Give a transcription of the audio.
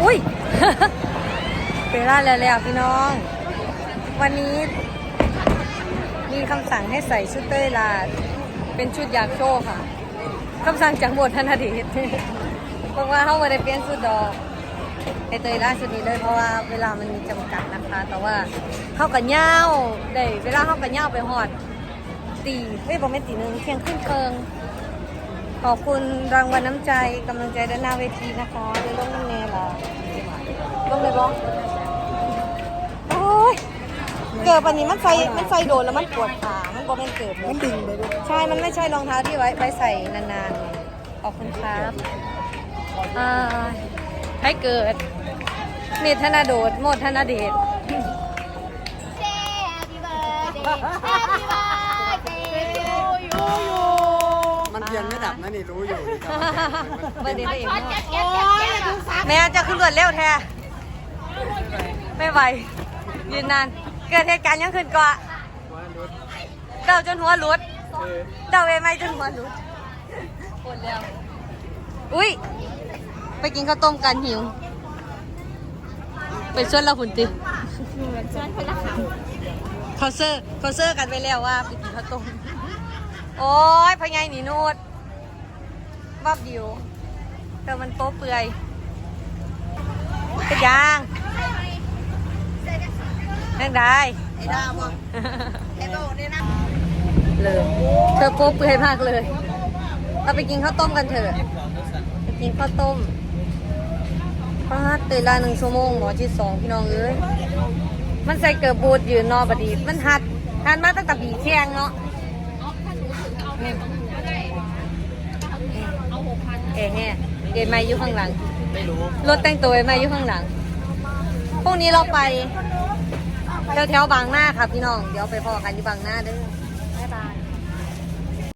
อุ้ยเวลาแล้วแล้วพี่น้อง วันนี้ มีคำสั่งให้ใส่ชุดเต้ยลา เป็นชุดอยากโชว์ค่ะคำสั่งจากบทธนเดชบอกว่าเขาไม่ได้เปลี่ยนชุดดอกให้เตยล่าชุดนี้เลยเพราะว่าเวลามันมีจำกัดนะคะ แต่ว่าเขากับเง่าได้เวลาเขากับเง่าไปหอดตีเฮ้ยบอกไม่ตีหนึ่งเที่ยงขึ้นเคิง ขอบคุณรางวัลน้ำใจกำลังใจด้านหน้าเวทีนะคะในร่มน้ำเนล่ะร่มเลยบ้องโอ้ยเกิดปันนี้มันใส่มันใส่โดนแล้วมันปวดขามันก็เป็นเกิดเลมัยนดึงไปด้วยใช่ มันไม่ใช่รองเท้าที่ไว้ไว้ใส่นานๆไงขอบคุณครับอ่าให้เกิดเมธนาโดดโมดธนาเดช Happy birthday Happy birthday to you มันเทียนไม่ ดับนะนี่รู้อยู่นี่ครับเบอร์เดย์ไปเองช็อตเนาะแก๊สแก๊สแก๊สแก๊สแม่จะขึ้นรวดเร็วแท้ไม่ไหวยืนนานเกิดเหตุการณ์ยังขึ้นก่อนเดาจนหัวหลุดเดาเอไม่จนหัวหลุดปวดแล้วอุ้ยไปกินข้าวต้มกันหิวไปชวนเราหุ่นติเหมือนชวนคนละคเขาเซอร์เขาเซอร์กันไปแล้วว่าไปกินข้าวต้มโอ้ยพะไงหนีโนด บับเดิวแต่มันโป๊เปื่อยเป็นยังนั่งได้ไอ้ดาวอะไอ้โดนี่นะเลยเธอโป๊เปื่อยมากเลยเราไปกินข้าวต้มกันเถอะไปกินข้าวต้มพาดเตยลาหนึ่งชั่วโมงหมอที่สองพี่น้องเอ้ยมันใส่เกิร์บูดยืนนอบดี มันหัดหัดมาตั้งแต่ปีแข้งเนาะ เอ๋แห่เอ๋ไม่อยู่ข้างหลัง ไม่รู้ รถแต่งตัวไอ้ไม่อยู่ข้างหลัง พรุ่งนี้เราไปแถวแถวๆบางหน้าค่ะพี่น้อง เดี๋ยวไปพอกันที่บางหน้าเด้อบ๊ายบาย